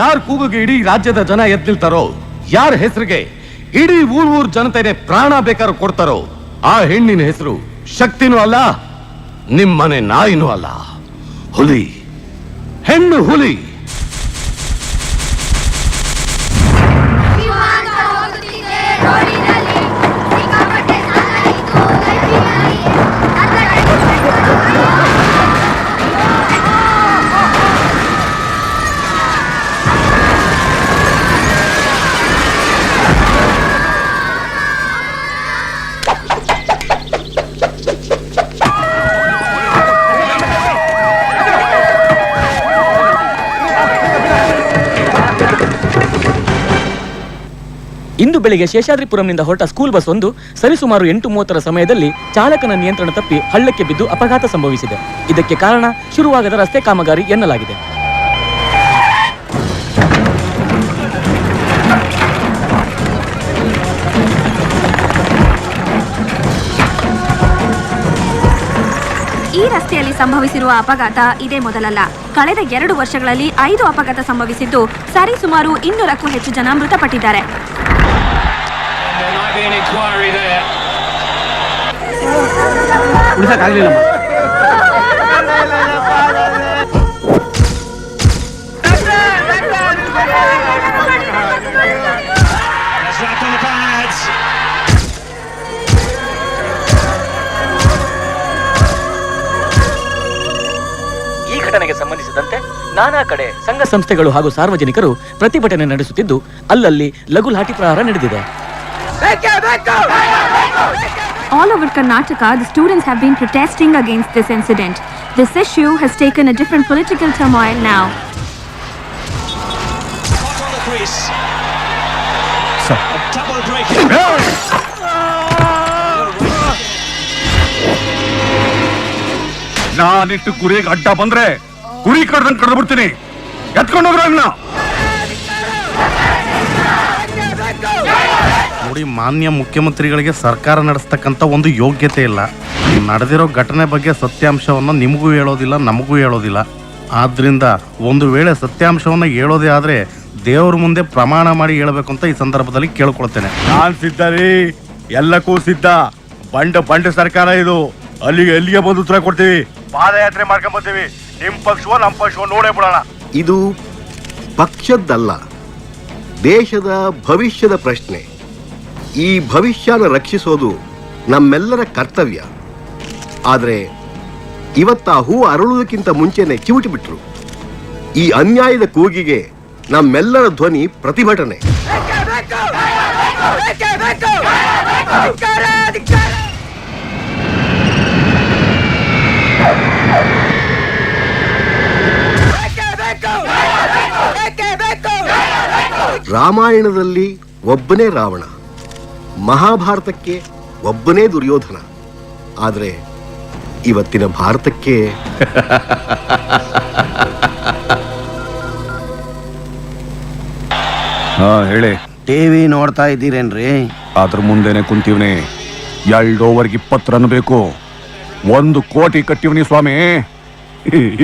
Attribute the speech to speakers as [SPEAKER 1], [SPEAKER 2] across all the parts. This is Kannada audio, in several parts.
[SPEAKER 1] ಯಾರ್ ಕೂಗಿಗೆ ಇಡೀ ರಾಜ್ಯದ ಜನ ಎದ್ದಿಲ್ತಾರೋ, ಯಾರ ಹೆಸರಿಗೆ ಇಡೀ ಊರ್ ಊರ್ ಜನತೆನೆ ಪ್ರಾಣ ಬೇಕಾದ್ರೂ ಕೊಡ್ತಾರೋ, ಆ ಹೆಣ್ಣಿನ ಹೆಸರು ಶಕ್ತಿನೂ ಅಲ್ಲ, ನಿಮ್ಮನೆ ನಾಯಿನೂ ಅಲ್ಲ. ಹುಲಿ, ಹೆಣ್ಣು ಹುಲಿ.
[SPEAKER 2] ಇಂದು ಬೆಳಿಗ್ಗೆ ಶೇಷಾದ್ರಿಪುರಂನಿಂದ ಹೊರಟ ಸ್ಕೂಲ್ ಬಸ್ ಒಂದು ಸರಿಸುಮಾರು ಎಂಟು ಮೂವತ್ತರ ಸಮಯದಲ್ಲಿ ಚಾಲಕನ ನಿಯಂತ್ರಣ ತಪ್ಪಿ ಹಳ್ಳಕ್ಕೆ ಬಿದ್ದು ಅಪಘಾತ ಸಂಭವಿಸಿದೆ. ಇದಕ್ಕೆ ಕಾರಣ ಶುರುವಾಗದ ರಸ್ತೆ ಕಾಮಗಾರಿ ಎನ್ನಲಾಗಿದೆ.
[SPEAKER 3] ಈ ರಸ್ತೆಯಲ್ಲಿ ಸಂಭವಿಸಿರುವ ಅಪಘಾತ ಇದೇ ಮೊದಲಲ್ಲ. ಕಳೆದ ಎರಡು ವರ್ಷಗಳಲ್ಲಿ ಐದು ಅಪಘಾತ ಸಂಭವಿಸಿದ್ದು, ಸರಿಸುಮಾರು ಇನ್ನೂರಕ್ಕೂ ಹೆಚ್ಚು ಜನ ಮೃತಪಟ್ಟಿದ್ದಾರೆ.
[SPEAKER 4] Pads.
[SPEAKER 2] ಈ ಘಟನೆಗೆ ಸಂಬಂಧಿಸಿದಂತೆ ನಾನಾ ಕಡೆ ಸಂಘ ಸಂಸ್ಥೆಗಳು ಹಾಗೂ ಸಾರ್ವಜನಿಕರು ಪ್ರತಿಭಟನೆ ನಡೆಸುತ್ತಿದ್ದು ಅಲ್ಲಲ್ಲಿ ಲಘು ಲಾಠಿ ಪ್ರಹಾರ ನಡೆದಿದೆ
[SPEAKER 3] All over Karnataka, the students have been protesting against this incident. This issue has taken a different political turmoil now.
[SPEAKER 4] Hot on the crease. A double break.
[SPEAKER 1] ನಾನಿಟ್ಟು ಕುರಿಗೆ ಅಡ್ಡ ಬಂದ್ರೆ ಕುರಿ ಕಡ್ದಂಗ್ ಕಡ್ದು ಬಿಡ್ತೀನಿ ಎತ್ಕೊಂಡೋಗ್ರ
[SPEAKER 5] ನೋಡಿ ಮಾನ್ಯ ಮುಖ್ಯಮಂತ್ರಿಗಳಿಗೆ ಸರ್ಕಾರ ನಡೆಸ್ತಕ್ಕಂಥ ಒಂದು ಯೋಗ್ಯತೆ ಇಲ್ಲ. ನಡೆದಿರೋ ಘಟನೆ ಬಗ್ಗೆ ಸತ್ಯಾಂಶವನ್ನು ನಿಮಗೂ ಹೇಳೋದಿಲ್ಲ ನಮಗೂ ಹೇಳೋದಿಲ್ಲ. ಆದ್ರಿಂದ ಒಂದು ವೇಳೆ ಸತ್ಯಾಂಶವನ್ನು ಹೇಳೋದೇ ಆದರೆ ದೇವ್ರ ಮುಂದೆ ಪ್ರಮಾಣ ಮಾಡಿ ಹೇಳಬೇಕು ಅಂತ ಈ ಸಂದರ್ಭದಲ್ಲಿ ಕೇಳ್ಕೊಳ್ತೇನೆ.
[SPEAKER 1] ನಾನು ಸಿದ್ಧ ರೀ. ಎಲ್ಲಕ್ಕೂ ಸಿದ್ಧ. ಬಂಡ ಬಂಡ ಸರ್ಕಾರ ಇದು. ಅಲ್ಲಿಗೆ ಎಲ್ಲಿಗೆ ಬಂದು ಉತ್ತರ ಕೊಡ್ತೀವಿ? ಪಾದಯಾತ್ರೆ ಮಾಡ್ಕೊಂಡ್ ಬರ್ತೀವಿ ನಿಮ್ ಪಕ್ಷವೋ ನಮ್ಮ ಪಕ್ಷವೋ ನೋಡೇ ಬಿಡೋಣ.
[SPEAKER 6] ಇದು ಪಕ್ಷದ್ದಲ್ಲ. ದೇಶದ ಭವಿಷ್ಯದ ಪ್ರಶ್ನೆ. ಈ ಭವಿಷ್ಯನ ರಕ್ಷಿಸೋದು ನಮ್ಮೆಲ್ಲರ ಕರ್ತವ್ಯ. ಆದರೆ ಇವತ್ತ ಹೂ ಅರಳುವುದಕ್ಕಿಂತ ಮುಂಚೆನೆ ಚಿವುಟಿ ಬಿಟ್ರು. ಈ ಅನ್ಯಾಯದ ಕೂಗಿಗೆ ನಮ್ಮೆಲ್ಲರ ಧ್ವನಿ ಪ್ರತಿಭಟನೆ. ರಾಮಾಯಣದಲ್ಲಿ ಒಬ್ಬನೇ ರಾವಣ. ಮಹಾಭಾರತಕ್ಕೆ ಒಬ್ಬನೇ ದುರ್ಯೋಧನ. ಆದರೆ ಇವತ್ತಿನ ಭಾರತಕ್ಕೆ
[SPEAKER 1] ಹಾ ಹೇಳಿ.
[SPEAKER 5] ಟಿವಿ ನೋಡ್ತಾ ಇದ್ದೀರೇನ್ರಿ?
[SPEAKER 1] ಅದ್ರ ಮುಂದೆನೆ ಕುಂತೀವ್ನಿ. ಎರಡು ಓವರ್ಗೆ ಇಪ್ಪತ್ತು ರನ್ ಬೇಕು. ಒಂದು ಕೋಟಿ ಕಟ್ಟಿವ್ನಿ ಸ್ವಾಮಿ.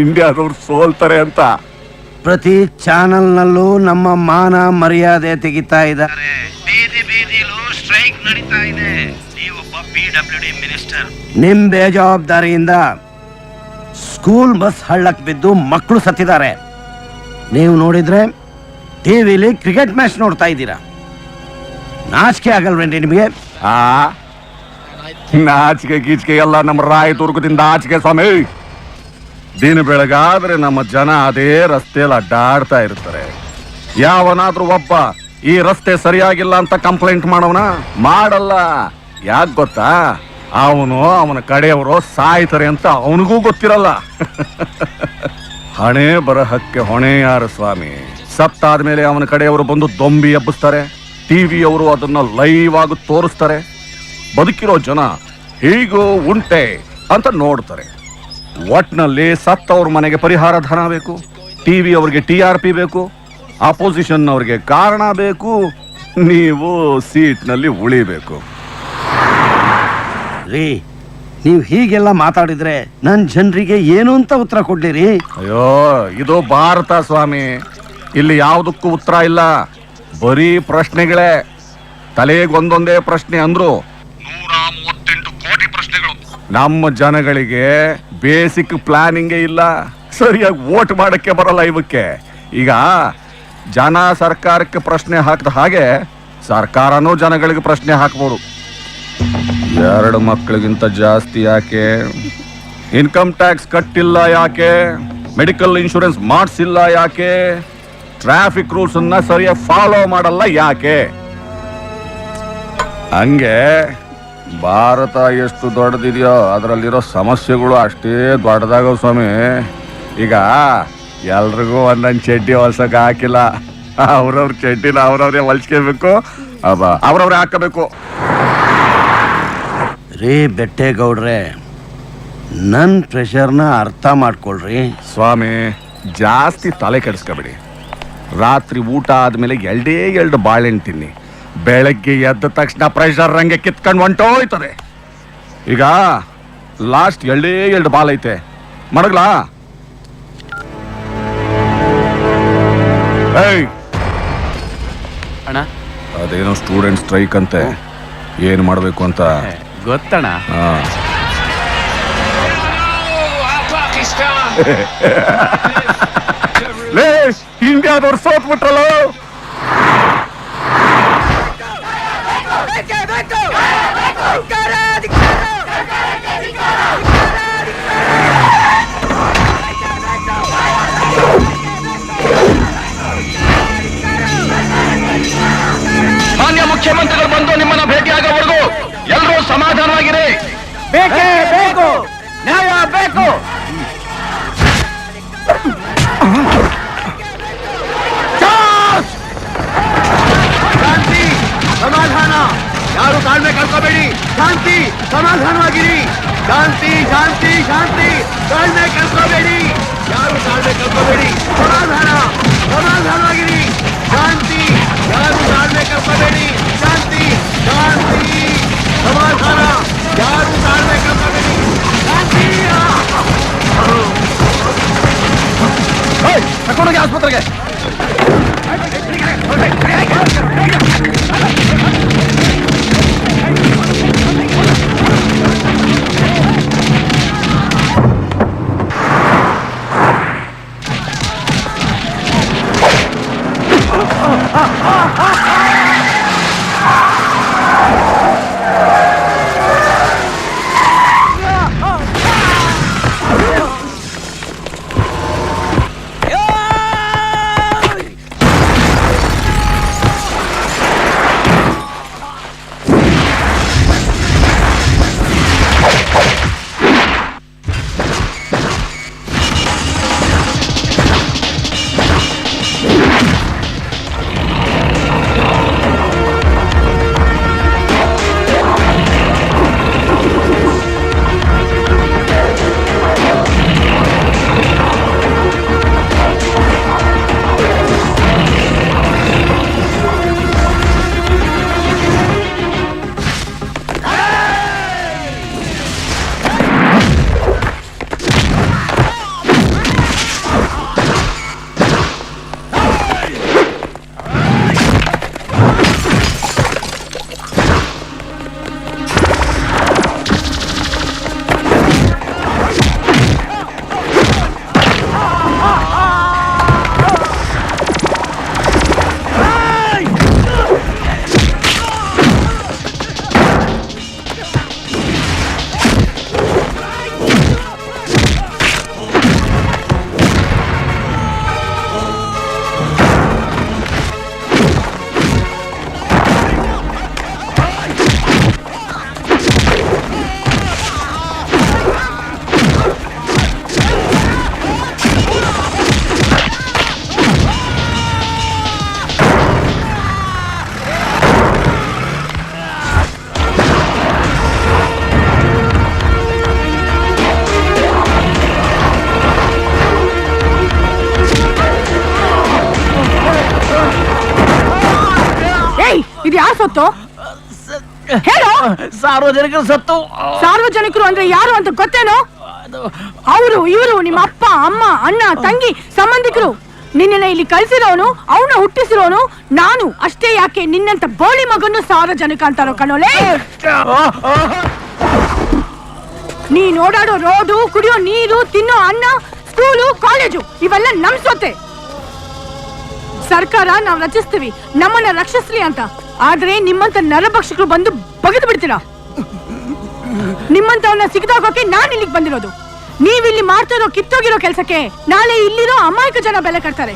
[SPEAKER 1] ಇಂಡಿಯಾದವ್ರು ಸೋಲ್ತಾರೆ ಅಂತ.
[SPEAKER 5] ಪ್ರತಿ ಚಾನೆಲ್ನಲ್ಲೂ ನಮ್ಮ ಮಾನ ಮರ್ಯಾದೆ ತೆಗಿತಾ ಇದ್ದಾರೆ. ನಿಮ್ ಬೇಜವಾಬ್ದಾರಿಯಿಂದ ಸ್ಕೂಲ್ ಬಸ್ ಹಳ್ಳಕ್ ಬಿದ್ದು ಮಕ್ಕಳು ಸತ್ತಿದ್ದಾರೆ. ನೀವು ನೋಡಿದ್ರೆ ಟಿವಿಲಿ ಕ್ರಿಕೆಟ್ ಮ್ಯಾಚ್ ನೋಡ್ತಾ ಇದ್ದೀರಾ. ನಾಚಿಕೆ ಆಗಲ್ವೇನ್ರಿ ನಿಮಗೆ?
[SPEAKER 1] ಆ, ನಾಚಿಕೆ ಗೀಚಿಕೆ ಎಲ್ಲ ನಮ್ಮ ರಾಯದುರ್ಗದಿಂದ ಆಚಿಕೆ ಸ್ವಾಮಿ. ದಿನ ಬೆಳಗಾದ್ರೆ ನಮ್ಮ ಜನ ಅದೇ ರಸ್ತೆಯಲ್ಲಿ ಅಡ್ಡಾಡ್ತಾ ಇರ್ತಾರೆ. ಯಾವನಾದ್ರೂ ಒಬ್ಬ ಈ ರಸ್ತೆ ಸರಿಯಾಗಿಲ್ಲ ಅಂತ ಕಂಪ್ಲೇಂಟ್ ಮಾಡೋಣ? ಮಾಡಲ್ಲ. ಯಾಕೆ ಗೊತ್ತಾ? ಅವನು ಅವನ ಕಡೆಯವರು ಸಾಯ್ತಾರೆ ಅಂತ ಅವನಿಗೂ ಗೊತ್ತಿರಲ್ಲ. ಹಣೆ ಬರಹಕ್ಕೆ ಹೊಣೆ ಯಾರು ಸ್ವಾಮಿ? ಸತ್ತಾದ ಮೇಲೆ ಅವನ ಕಡೆಯವರು ಬಂದು ದೊಂಬಿ ಎಬ್ಬಿಸ್ತಾರೆ. ಟಿವಿಯವರು ಅದನ್ನ ಲೈವ್ ಆಗಿ ತೋರಿಸ್ತಾರೆ. ಬದುಕಿರೋ ಜನ ಹೀಗೋ ಉಂಟೆ ಅಂತ ನೋಡ್ತಾರೆ. ಒಟ್ನಲ್ಲಿ ಸತ್ತವ್ರ ಮನೆಗೆ ಪರಿಹಾರ ಧನ ಬೇಕು ಟಿವಿ ಅವ್ರಿಗೆ ಟಿ ಆರ್ ಪಿ ಬೇಕು ಅಪೋಸಿಷನ್ ಅವ್ರಿಗೆ ಕಾರಣ ಬೇಕು, ನೀವು ಸೀಟ್ನಲ್ಲಿ ಉಳಿಬೇಕು.
[SPEAKER 5] ರೀ ನೀವು ಹೀಗೆಲ್ಲ ಮಾತಾಡಿದ್ರೆ ನನ್ನ ಜನರಿಗೆ ಏನು ಅಂತ ಉತ್ತರ ಕೊಡ್ಲಿರಿ?
[SPEAKER 1] ಅಯ್ಯೋ ಇದು ಭಾರತ ಸ್ವಾಮಿ. ಇಲ್ಲಿ ಯಾವುದಕ್ಕೂ ಉತ್ತರ ಇಲ್ಲ. ಬರೀ ಪ್ರಶ್ನೆಗಳೇ. ತಲೆಗೊಂದೊಂದೇ ಪ್ರಶ್ನೆ ಅಂದ್ರು. ನೂರ ಮೂವತ್ತೆಂಟು ಕೋಟಿ ಪ್ರಶ್ನೆಗಳು. ನಮ್ಮ ಜನಗಳಿಗೆ ಬೇಸಿಕ್ ಪ್ಲಾನಿಂಗೇ ಇಲ್ಲ. ಸರಿಯಾಗಿ ವೋಟ್ ಮಾಡಕ್ಕೆ ಬರಲ್ಲ ಇವಕ್ಕೆ. ಈಗ ಜನ ಸರ್ಕಾರಕ್ಕೆ ಪ್ರಶ್ನೆ ಹಾಕಿದ ಹಾಗೆ ಸರ್ಕಾರನೂ ಜನಗಳಿಗೆ ಪ್ರಶ್ನೆ ಹಾಕ್ಬೋದು. ಎರಡು ಮಕ್ಕಳಿಗಿಂತ ಜಾಸ್ತಿ ಯಾಕೆ? ಇನ್ಕಮ್ ಟ್ಯಾಕ್ಸ್ ಕಟ್ಟಿಲ್ಲ ಯಾಕೆ? ಮೆಡಿಕಲ್ ಇನ್ಶೂರೆನ್ಸ್ ಮಾಡಿಸಿಲ್ಲ ಯಾಕೆ? ಟ್ರಾಫಿಕ್ ರೂಲ್ಸ್ ಅನ್ನ ಸರಿಯಾಗಿ ಫಾಲೋ ಮಾಡಲ್ಲ ಯಾಕೆ? ಹಂಗೆ ಭಾರತ ಎಷ್ಟು ದೊಡ್ಡದಿದೆಯೋ ಅದರಲ್ಲಿರೋ ಸಮಸ್ಯೆಗಳು ಅಷ್ಟೇ ದೊಡ್ಡದಾಗೋ ಸ್ವಾಮಿ. ಈಗ ಎಲ್ರಿಗೂ ಒಂದೊಂದು ಚಡ್ಡಿ ಹೊಲ್ಸಕ್ಕೆ ಹಾಕಿಲ್ಲ. ಅವ್ರವ್ರ ಚಡ್ಡಿನ ಅವ್ರವ್ರೇ ಹೊಲ್ಸ್ಕೋಬೇಕು. ಅವ್ರವ್ರೇ ಹಾಕಬೇಕು
[SPEAKER 5] ರೀ ಬೆಟ್ಟೇಗೌಡ್ರೆ ನನ್ನ ಪ್ರೆಷರ್ನ ಅರ್ಥ ಮಾಡ್ಕೊಳ್ರಿ.
[SPEAKER 1] ಸ್ವಾಮಿ ಜಾಸ್ತಿ ತಲೆ ಕೆಡಿಸ್ಕೊಬೇಡಿ. ರಾತ್ರಿ ಊಟ ಆದಮೇಲೆ ಎರಡೇ ಎರಡು ಬಾಳೆಹಣ್ಣು ತಿನ್ನಿ. ಬೆಳಗ್ಗೆ ಎದ್ದ ತಕ್ಷಣ ಪ್ರೆಷರ್ ರಂಗೆ ಕಿತ್ಕೊಂಡು ಹೊಂಟೋಯ್ತದೆ. ಈಗ ಲಾಸ್ಟ್ ಎರಡೇ ಎರಡು ಬಾಲ್ ಐತೆ. ಮಡಗ್ಲಾ? ಏಯ್!
[SPEAKER 7] ಅಣ್ಣ?
[SPEAKER 1] ಅದೇನೋ ಸ್ಟೂಡೆಂಟ್ ಸ್ಟ್ರೈಕ್ ಅಂತೆ. ಏನು ಮಾಡಬೇಕು ಅಂತ?
[SPEAKER 7] ಗೊತ್ತಣ್ಣ
[SPEAKER 1] ಹಾ
[SPEAKER 4] Oh, Pakistan!
[SPEAKER 1] ಲೇ ಇಂಡಿಯಾದವ್ರು ಸೋತ್ಬಿಟ್ರಲ್ಲ ಮಾನ್ಯ
[SPEAKER 5] ಯಾರು ತಾಳ್ಮೆ ಕಳ್ಕೋಬೇಡಿ ಸಮಾಧಾನ ಸಮಾಧಾನವಾಗಿರಿ ಶಾಂತಿ ಯಾರು ತಾಳ್ಮೆ ಕಳ್ಕೋಬೇಡಿ ಶಾಂತಿ ಶಾಂತಿ ಸಮಾಧಾನ ಯಾರು ತಾಳ್ಮೆ ಕಳ್ಕೋಬೇಡಿ ಶಾಂತಿ
[SPEAKER 1] ತಗೊಂಡೋಗಿ ಆಸ್ಪತ್ರೆಗೆ
[SPEAKER 3] ಸೊತ್ತು?
[SPEAKER 8] ಹೇಳು.
[SPEAKER 2] ಸಾರ್ವಜನಿಕರು ಸತ್ತು.
[SPEAKER 8] ಸಾರ್ವಜನಿಕರು ಅಂದ್ರೆ ಯಾರು ಅಂತ ಗೊತ್ತೇನೋ? ಅವರು ಇವರು ನಿಮ್ಮ ಅಪ್ಪ ಅಮ್ಮ ಅಣ್ಣ ತಂಗಿ ಸಂಬಂಧಿಕರು. ನಿನ್ನನ್ನ ಇಲ್ಲಿ ಕಳ್ಸಿರೋನು ಅವನ ಹುಟ್ಟಿಸಿರೋನು ನಾನು ಅಷ್ಟೇ ಯಾಕೆ ನಿನ್ನಂತ ಬೋಳಿ ಮಗನ್ನು ಸಾರ್ವಜನಿಕ ಅಂತಾರೋ ಕಣೋಲೆ? ನೀನ್ ಓಡಾಡೋ ರೋಡು ಕುಡಿಯೋ ನೀರು ತಿನ್ನೋ ಅನ್ನ ಸ್ಕೂಲು ಕಾಲೇಜು ಇವೆಲ್ಲ ನಮ್ ಸ್ವತ್ತೆ ಸರ್ಕಾರ ನಾವು ರಚಿಸ್ತೀವಿ. ನಮ್ಮನ್ನ ರಕ್ಷಿಸ್ಲಿ ಅಂತ. ಆದ್ರೆ ನಿಮ್ಮಂತ ನರಭಕ್ಷಕರು ಬಂದು ಬಗೆದು ಬಿಡ್ತೀರಾ? ನಿಮ್ಮಂತವನ್ನ ಸಿಗದಾಗೋಕೆ ನಾನ್ ಇಲ್ಲಿಗೆ ಬಂದಿರೋದು. ನೀವಿಲ್ಲಿ ಇರೋ ಕಿತ್ತೋಗಿರೋ ಕೆಲ್ಸಕ್ಕೆ ನಾಳೆ ಇಲ್ಲಿರೋ ಅಮಾಯಕ ಜನ ಬೆಲೆ ಕಟ್ತಾರೆ.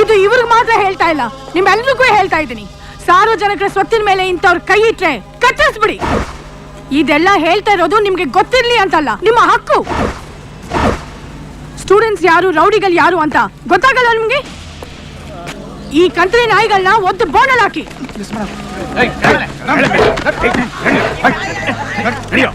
[SPEAKER 8] ಇದು ಇವ್ರಿಗೆ ಮಾತ್ರ ಹೇಳ್ತಾ ಇಲ್ಲ. ನಿಮ್ಮೆಲ್ರಿಗೂ ಹೇಳ್ತಾ ಇದ್ದೀನಿ. ಸಾರ್ವಜನಿಕರ ಸ್ವತ್ತಿನ ಮೇಲೆ ಇಂಥವ್ರ ಕೈ ಇಟ್ರೆ ಕತ್ತರಿಸ್ಬಿಡಿ ಇದೆಲ್ಲ ಹೇಳ್ತಾ ಇರೋದು ನಿಮ್ಗೆ ಗೊತ್ತಿರ್ಲಿ ಅಂತಲ್ಲ. ನಿಮ್ಮ ಹಕ್ಕು. ಸ್ಟೂಡೆಂಟ್ಸ್ ಯಾರು ರೌಡಿಗಳು ಯಾರು ಅಂತ ಗೊತ್ತಾಗಲ್ಲ ನಿಮ್ಗೆ ಈ ಕಂತ್ರಿ ನಾಯಿಗಳನ್ನ ಒಂದು ಬೋನಲ್ ಹಾಕಿ
[SPEAKER 1] ನಡಿಯೋ